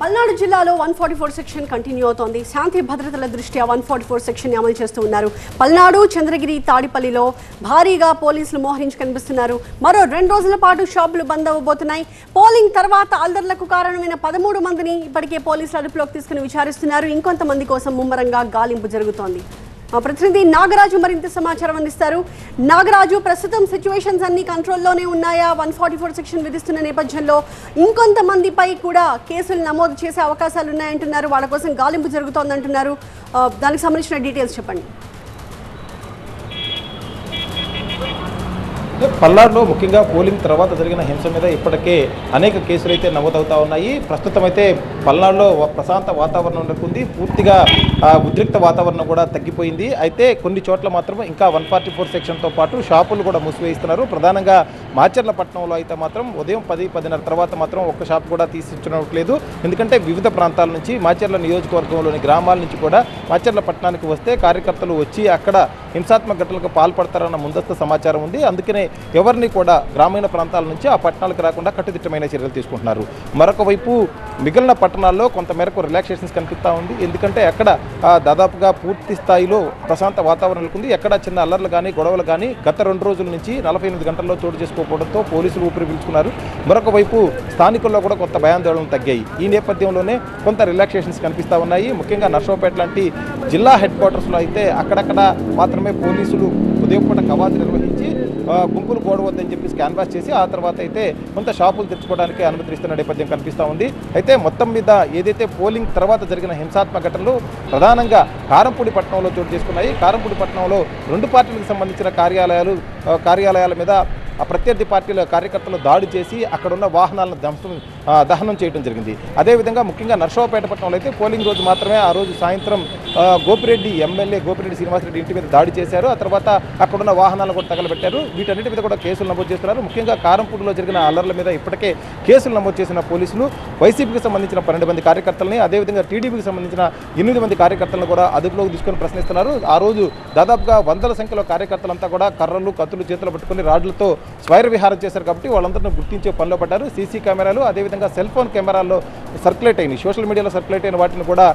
పల్నాడు జిల్లాలో one forty four section continue అవుతోంది. శాంతి భద్రతల దృష్ట్యా వన్ ఫార్టీ ఫోర్ సెక్షన్ అమలు చేస్తూ ఉన్నారు పల్నాడు చంద్రగిరి తాడిపల్లిలో భారీగా పోలీసులు మోహరించి కనిపిస్తున్నారు. మరో రెండు రోజుల పాటు షాపులు బంద్ అవ్వబోతున్నాయి. పోలింగ్ తర్వాత అల్లర్లకు కారణమైన పదమూడు మందిని ఇప్పటికే పోలీసులు అదుపులోకి తీసుకుని విచారిస్తున్నారు. ఇంకొంతమంది కోసం ముమ్మరంగా గాలింపు జరుగుతోంది. ప్రతినిధి నాగరాజు మరింత సమాచారం అందిస్తారు. నాగరాజు ప్రస్తుతం సిచ్యువేషన్స్ అన్ని కంట్రోల్లోనే ఉన్నాయా? వన్ ఫార్టీ ఫోర్ సెక్షన్ విధిస్తున్న నేపథ్యంలో ఇంకొంతమందిపై కూడా కేసులు నమోదు చేసే అవకాశాలు ఉన్నాయంటున్నారు వాళ్ళ కోసం గాలింపు జరుగుతోందంటున్నారు. దానికి సంబంధించిన డీటెయిల్స్ చెప్పండి. పల్నాడులో ముఖ్యంగా పోలింగ్ తర్వాత జరిగిన హింస మీద ఇప్పటికే అనేక కేసులు అయితే నమోదవుతా ఉన్నాయి. ప్రస్తుతం అయితే పల్నాడులో ప్రశాంత వాతావరణం నెలకొంది. పూర్తిగా ఉద్రిక్త వాతావరణం కూడా తగ్గిపోయింది. అయితే కొన్ని చోట్ల మాత్రం ఇంకా వన్ ఫార్టీ ఫోర్ సెక్షన్తో పాటు షాపులు కూడా మూసివేయిస్తున్నారు. ప్రధానంగా మాచర్లపట్నంలో అయితే మాత్రం ఉదయం పది పదిన్నర తర్వాత మాత్రం ఒక్క షాప్ కూడా తీసిచ్చట్లేదు ఎందుకంటే వివిధ ప్రాంతాల నుంచి మాచర్ల నియోజకవర్గంలోని గ్రామాల నుంచి కూడా మాచర్ల పట్టణానికి వస్తే కార్యకర్తలు వచ్చి అక్కడ హింసాత్మక ఘటనలకు పాల్పడతారన్న ముందస్తు సమాచారం ఉంది. అందుకనే ఎవరిని కూడా గ్రామీణ ప్రాంతాల నుంచి ఆ పట్టణాలకు రాకుండా కట్టుదిట్టమైన చర్యలు తీసుకుంటున్నారు. మరొక వైపు మిగిలిన పట్టణాల్లో కొంతమేరకు రిలాక్సేషన్స్ కనిపిస్తూ ఉంది. ఎందుకంటే అక్కడ దాదాపుగా పూర్తి స్థాయిలో ప్రశాంత వాతావరణం నెలకొంది ఎక్కడ చిన్న అల్లర్లు కానీ గొడవలు కానీ గత రెండు రోజుల నుంచి నలభై ఎనిమిది గంటల్లో చోటు చేసుకోకపోవడంతో పోలీసులు ఊపిరి పీల్చుకున్నారు. మరొక వైపు స్థానికుల్లో కూడా కొంత భయాందోళనలు తగ్గాయి. ఈ నేపథ్యంలోనే కొంత రిలాక్సేషన్స్ కనిపిస్తూ ఉన్నాయి. ముఖ్యంగా నర్సోపేట లాంటి జిల్లా హెడ్ క్వార్టర్స్లో అయితే అక్కడక్కడ మాత్రమే పోలీసులు ఉదయపూట కవాతు నిర్వహించి ఆ, గుంపులు కూడవద్దని చెప్పి క్యాన్వాస్ చేసి ఆ తర్వాత అయితే కొంత షాపులు తెచ్చుకోవడానికి అనుమతిస్తున్న నేపథ్యం కనిపిస్తూ ఉంది. అయితే మొత్తం మీద ఏదైతే పోలింగ్ తర్వాత జరిగిన హింసాత్మక ఘటనలు ప్రధానంగా కారంపూడి పట్టణంలో చోటు చేసుకున్నాయి. కారంపూడి పట్టణంలో రెండు పార్టీలకు సంబంధించిన కార్యాలయాలు కార్యాలయాల మీద ఆ ప్రత్యర్థి పార్టీల కార్యకర్తలు దాడి చేసి అక్కడున్న వాహనాలను ధ్వంసం దహనం చేయడం జరిగింది. అదేవిధంగా ముఖ్యంగా నర్సరావుపేట పట్టణంలో అయితే పోలింగ్ రోజు మాత్రమే ఆ రోజు సాయంత్రం గోపిరెడ్డి ఎమ్మెల్యే గోపిరెడ్డి శ్రీనివాసరెడ్డి ఇంటి మీద దాడి చేశారు. ఆ తర్వాత అక్కడున్న వాహనాలను కూడా తగలబెట్టారు. వీటన్నిటి మీద కూడా కేసులు నమోదు చేస్తున్నారు. ముఖ్యంగా కారంపూడిలో జరిగిన అల్లర్ల మీద ఇప్పటికే కేసులు నమోదు చేసిన పోలీసులు వైసీపీకి సంబంధించిన పన్నెండు మంది కార్యకర్తలని అదేవిధంగా టీడీపీకి సంబంధించిన ఎనిమిది మంది కార్యకర్తలను కూడా అదుపులోకి తీసుకొని ప్రశ్నిస్తున్నారు. ఆ రోజు దాదాపుగా వందల సంఖ్యలో కార్యకర్తలంతా కూడా కర్రలు కత్తులు చేతులు పట్టుకొని రాడ్లతో స్వైర విహారం చేశారు కాబట్టి వాళ్ళందరినీ గుర్తించే పనిలో పడ్డారు. సీసీ కెమెరాలు అదేవిధంగా సెల్ ఫోన్ కెమెరాల్లో సర్క్యులేట్ అయినాయి. సోషల్ మీడియాలో సర్క్యులేట్ అయిన వాటిని కూడా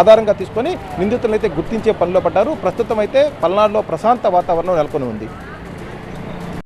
ఆధారంగా తీసుకొని నిందితులను అయితే గుర్తించే పనిలో పడ్డారు. ప్రస్తుతం అయితే పల్నాడులో ప్రశాంత వాతావరణం నెలకొని ఉంది.